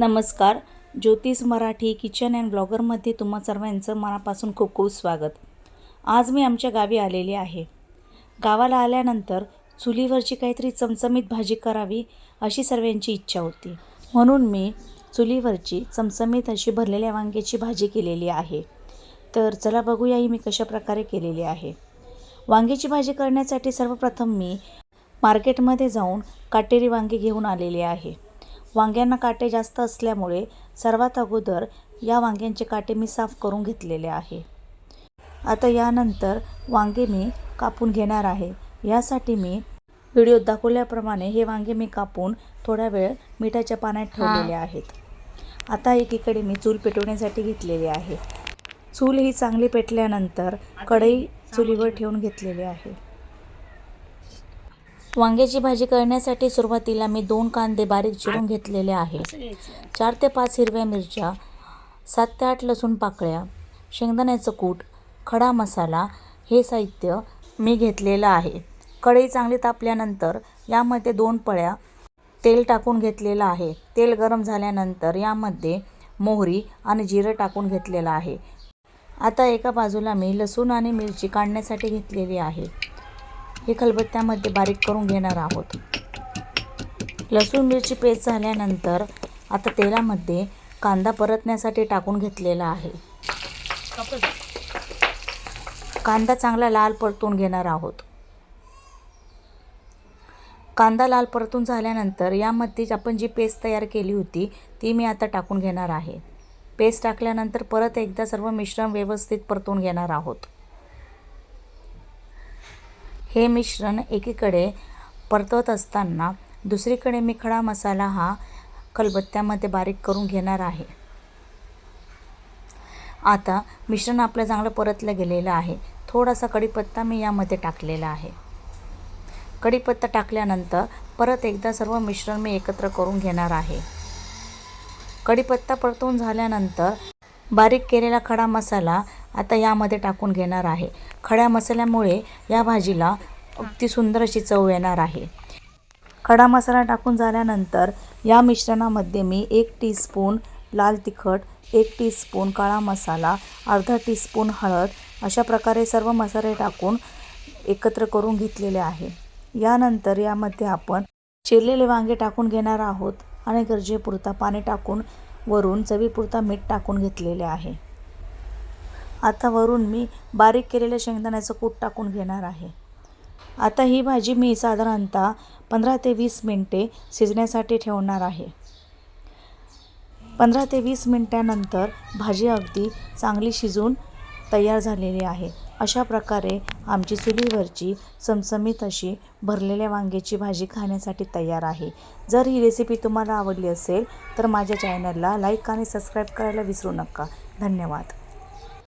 नमस्कार ज्योतिष Marathi kitchen and ब्लॉगरमध्ये तुम्हा सर्वांचं मनापासून खूप खूप स्वागत. आज मी आमच्या गावी आलेले आहे. गावाला आल्यानंतर चुलीवरची काहीतरी चमचमीत भाजी करावी अशी सर्वांची इच्छा होती. म्हणून मी चुलीवरची चमचमीत अशी भरलेल्या वांग्याची भाजी केलेली आहे. तर चला बघूया ही मी कशा प्रकारे केलेली आहे. वांग्याची भाजी करण्यासाठी सर्वप्रथम मी मार्केटमध्ये जाऊन काटेरी वांगे घेऊन आलेले आहे. वांग्यांना काटे जास्त असल्यामुळे सर्वात अगोदर या वांग्यांचे काटे मी साफ करून घेतलेले आहे. आता यानंतर वांगे मी कापून घेणार आहे. यासाठी मी व्हिडिओत दाखवल्याप्रमाणे हे वांगे मी कापून थोडा वेळ मिठाच्या पाण्यात ठेवलेले आहेत. आता एकीकडे मी चूल पेटवण्यासाठी घेतलेली आहे. चूल ही चांगली पेटल्यानंतर कढई चुलीवर ठेवून घेतलेली आहे. वांग्याची भाजी करण्यासाठी सुरुवातीला मी दोन कांदे बारीक चिरून घेतलेले आहे. चार ते पाच हिरव्या मिरच्या सात ते आठ लसूण पाकळ्या शेंगदाण्याचं कूट खडा मसाला हे साहित्य मी घेतलेलं आहे. कढई चांगली तापल्यानंतर यामध्ये दोन पळ्या तेल टाकून घेतलेलं आहे. तेल गरम झाल्यानंतर यामध्ये मोहरी आणि जिरं टाकून घेतलेलं आहे. आता एका बाजूला मी लसूण आणि मिरची काढण्यासाठी घेतलेली आहे. हे खलबत्त्यामध्ये बारीक करून घेणार आहोत. लसूण मिरची पेस्ट झाल्यानंतर आता तेलामध्ये कांदा परतण्यासाठी टाकून घेतलेला आहे. कांदा चांगला लाल परतून घेणार आहोत. कांदा लाल परतून झाल्यानंतर यामध्ये आपण जी पेस्ट तयार केली होती ती मी आता टाकून घेणार आहे. पेस्ट टाकल्यानंतर परत एकदा सर्व मिश्रण व्यवस्थित परतून घेणार आहोत. हे मिश्रण एकीकडे परतवत असताना दुसरीकडे मी खडा मसाला हा खलबत्त्यामध्ये बारीक करून घेणार आहे. आता मिश्रण आपलं चांगलं परतलं गेलेलं आहे. थोडासा कढीपत्ता मी यामध्ये टाकलेला आहे. कढीपत्ता टाकल्यानंतर परत एकदा सर्व मिश्रण मी एकत्र करून घेणार आहे. कढीपत्ता परतून झाल्यानंतर बारीक केलेला खडा मसाला आता यामध्ये टाकून घेणार आहे. खड्या मसाल्यामुळे या भाजीला अगदी सुंदर अशी चव येणार आहे. खडा मसाला टाकून झाल्यानंतर या मिश्रणामध्ये मी एक टीस्पून लाल तिखट एक टीस्पून काळा मसाला अर्धा टीस्पून हळद अशा प्रकारे सर्व मसाले टाकून एकत्र करून घेतलेले आहे. यानंतर यामध्ये आपण चिरलेले वांगे टाकून घेणार आहोत आणि गरजेपुरता पाणी टाकून वरून चवीपुरता मीठ टाकून घेतलेले आहे. आता वरून मी बारीक केलेल्या शेंगदाण्याचं कूट टाकून घेणार आहे. आता ही भाजी मी साधारणतः पंधरा ते वीस मिनटे शिजण्यासाठी ठेवणार आहे. पंधरा ते वीस मिनटानंतर भाजी अगदी चांगली शिजून तयार झालेली आहे. अशा प्रकारे आमची चुलीवरची चमचमीत अशी भरलेल्या वांग्याची भाजी खाण्यासाठी तयार आहे. जर ही रेसिपी तुम्हाला आवडली असेल तर माझ्या चॅनलला लाईक आणि सबस्क्राईब करायला विसरू नका. धन्यवाद.